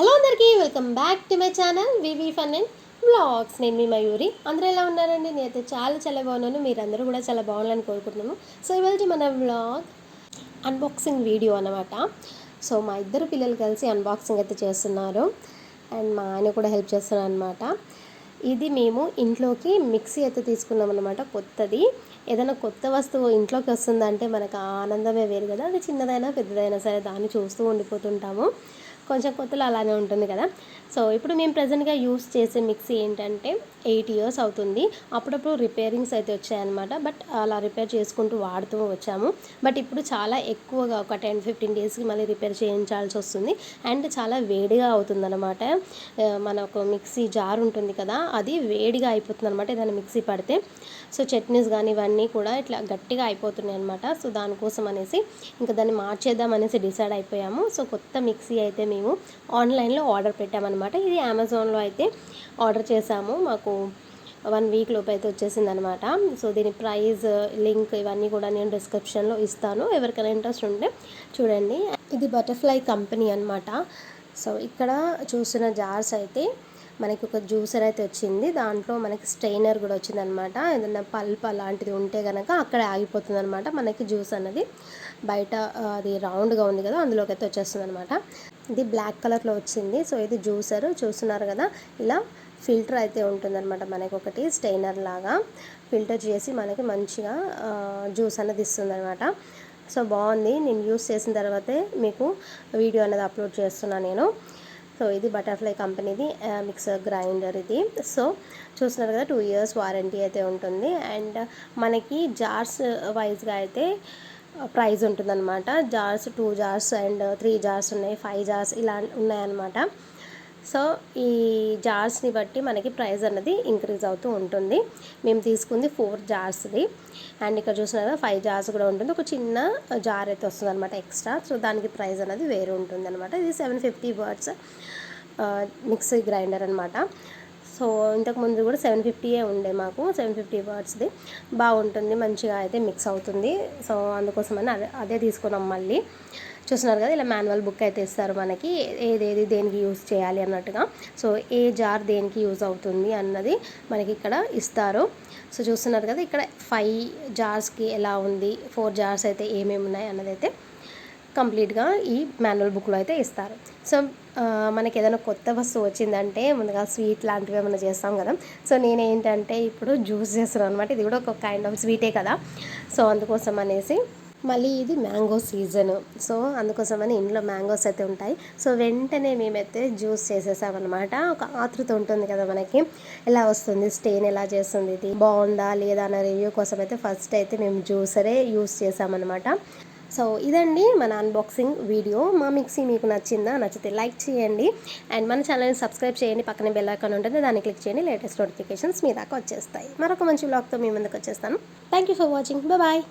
Hello అందరికీ welcome back to my channel VV fun and vlogs. నేను మీ మయూరి. అందరూ ఎలా ఉన్నారండి? నేనైతే చాలా చాలా బాగున్నాను. మీరందరూ కూడా చాలా బాగుండాలని కోరుకుంటున్నాను సో ఇవాళ మన వ్లాగ్ అన్బాక్సింగ్ వీడియో అనమాట సో మా ఇద్దరు పిల్లలు కలిసి అన్బాక్సింగ్ అయితే చేస్తున్నారు. అండ్ మా ఆయన కూడా హెల్ప్ చేస్తున్నారు అనమాట ఇది మేము ఇంట్లోకి మిక్సీ అయితే తీసుకున్నాం అనమాట కొత్తది. ఏదైనా కొత్త వస్తువు ఇంట్లోకి వస్తుందంటే మనకు ఆనందమే వేరు కదా. అది చిన్నదైనా పెద్దదైనా సరే దాన్ని చూస్తూ ఉండిపోతుంటాము. కొంచెం కొత్తలో అలానే ఉంటుంది కదా. సో ఇప్పుడు మేము ప్రజెంట్గా యూస్ చేసే మిక్సీ ఏంటంటే ఎయిట్ ఇయర్స్ అవుతుంది. అప్పుడప్పుడు రిపేరింగ్స్ అయితే వచ్చాయన్నమాట. బట్ అలా రిపేర్ చేసుకుంటూ వాడుతూ వచ్చాము. బట్ ఇప్పుడు చాలా ఎక్కువగా ఒక టెన్ ఫిఫ్టీన్ డేస్కి మళ్ళీ రిపేర్ చేయించాల్సి వస్తుంది. అండ్ చాలా వేడిగా అవుతుందన్నమాట. మనకు మిక్సీ జార్ ఉంటుంది కదా అది వేడిగా అయిపోతుంది అనమాట ఏదైనా మిక్సీ పడితే. సో చట్నీస్ కానీ ఇవన్నీ కూడా ఇట్లా గట్టిగా అయిపోతున్నాయి అనమాట సో దానికోసం అనేసి ఇంకా దాన్ని మార్చేద్దాం అనేసి డిసైడ్ అయిపోయాము. సో కొత్త మిక్సీ అయితే మేము ఆన్లైన్లో ఆర్డర్ పెట్టామన్నమాట. ఇది అమెజాన్లో అయితే ఆర్డర్ చేసాము మాకు వన్ వీక్ లోపు అయితే వచ్చేసింది అనమాట సో దీని ప్రైస్ లింక్ ఇవన్నీ కూడా నేను డిస్క్రిప్షన్లో ఇస్తాను. ఎవరికైనా ఇంట్రెస్ట్ ఉంటే చూడండి. ఇది బటర్ఫ్లై కంపెనీ అనమాట సో ఇక్కడ చూసిన జార్స్ అయితే మనకి ఒక జ్యూసర్ అయితే వచ్చింది. దాంట్లో మనకి స్ట్రైనర్ కూడా వచ్చింది అనమాట ఏదన్నా పల్ప్ అలాంటిది ఉంటే కనుక అక్కడే ఆగిపోతుంది అనమాట మనకి జ్యూస్ అన్నది బయట అది రౌండ్గా ఉంది కదా అందులోకి అయితే వచ్చేస్తుంది అనమాట ఇది బ్లాక్ కలర్లో వచ్చింది. సో ఇది జ్యూసర్. చూస్తున్నారు కదా? ఇలా ఫిల్టర్ అయితే ఉంటుందన్నమాట మనకి ఒకటి స్టెయినర్ లాగా. ఫిల్టర్ చేసి మనకి మంచిగా జ్యూస్ అనేది ఇస్తుంది అనమాట సో బాగుంది. నేను యూస్ చేసిన తర్వాతే మీకు వీడియో అనేది అప్లోడ్ చేస్తున్నాను నేను. సో ఇది బటర్ఫ్లై కంపెనీది మిక్సర్ గ్రైండర్ ఇది. సో చూస్తున్నారు కదా? టూ ఇయర్స్ వారంటీ అయితే ఉంటుంది. అండ్ మనకి జార్స్ వైజ్గా అయితే ప్రైజ్ ఉంటుందన్నమాట. Jars two jars and three jars ఉన్నాయి ఫైవ్ జార్స్ ఇలా ఉన్నాయన్నమాట. సో ఈ జార్స్ని బట్టి మనకి ప్రైస్ అన్నది ఇంక్రీజ్ అవుతూ ఉంటుంది. మేము తీసుకుంది ఫోర్ జార్స్ది. అండ్ ఇక్కడ చూసినారా ఫైవ్ జార్స్ కూడా ఉంటుంది. ఒక చిన్న జార్ అయితే వస్తుంది అనమాట ఎక్స్ట్రా. సో దానికి ప్రైస్ అనేది వేరు ఉంటుంది అనమాట ఇది seven fifty watts mixie grinder అనమాట సో ఇంతకుముందు కూడా సెవెన్ ఫిఫ్టీయే ఉండే మాకు సెవెన్ ఫిఫ్టీ వాట్స్ది. బాగుంటుంది మంచిగా అయితే మిక్స్ అవుతుంది. సో అందుకోసమని అదే అదే తీసుకున్నాం మళ్ళీ. చూస్తున్నారు కదా ఇలా మాన్యువల్ బుక్ అయితే ఇస్తారు మనకి ఏదేది దేనికి యూజ్ చేయాలి అన్నట్టుగా. సో ఏ జార్ దేనికి యూజ్ అవుతుంది అన్నది మనకి ఇక్కడ ఇస్తారు. సో చూస్తున్నారు కదా ఇక్కడ ఫైవ్ జార్స్కి ఎలా ఉంది ఫోర్ జార్స్ అయితే ఏమేమి ఉన్నాయి అన్నది అయితే కంప్లీట్గా ఈ మాన్యువల్ బుక్లో అయితే ఇస్తారు. సో మనకి ఏదైనా కొత్త వస్తువు వచ్చిందంటే ముందుగా స్వీట్ లాంటివి ఏమైనా చేస్తాం కదా. సో నేను ఏంటంటే ఇప్పుడు జ్యూస్ చేస్తున్నాను అనమాట ఇది కూడా ఒక కైండ్ ఆఫ్ స్వీటే కదా. సో అందుకోసం అనేసి మళ్ళీ ఇది మ్యాంగో సీజన్. సో అందుకోసమని ఇంట్లో మ్యాంగోస్ అయితే ఉంటాయి. సో వెంటనే మేమైతే జ్యూస్ చేసేసామన్నమాట. ఒక ఆతృత ఉంటుంది కదా మనకి. ఎలా వస్తుంది? స్టెయిన్ ఎలా చేస్తుంది? ఇది బాగుందా? లేదా? అన్న రివ్యూ కోసం అయితే ఫస్ట్ అయితే మేము జ్యూసరే యూస్ చేసామన్నమాట. సో ఇదండి మన అన్బాక్సింగ్ వీడియో మా మిక్సీ మీకు నచ్చిందా నచ్చితే లైక్ చేయండి. అండ్ మన ఛానల్ని సబ్స్క్రైబ్ చేయండి. పక్కన బెల్ ఐకాన్ ఉంటుంది దాన్ని క్లిక్ చేయండి. లేటెస్ట్ నోటిఫికేషన్స్ మీ దాకా వచ్చేస్తాయి. మరొక మంచి బ్లాగ్తో మీ ముందుకు వచ్చేస్తాను. Thank you for watching bye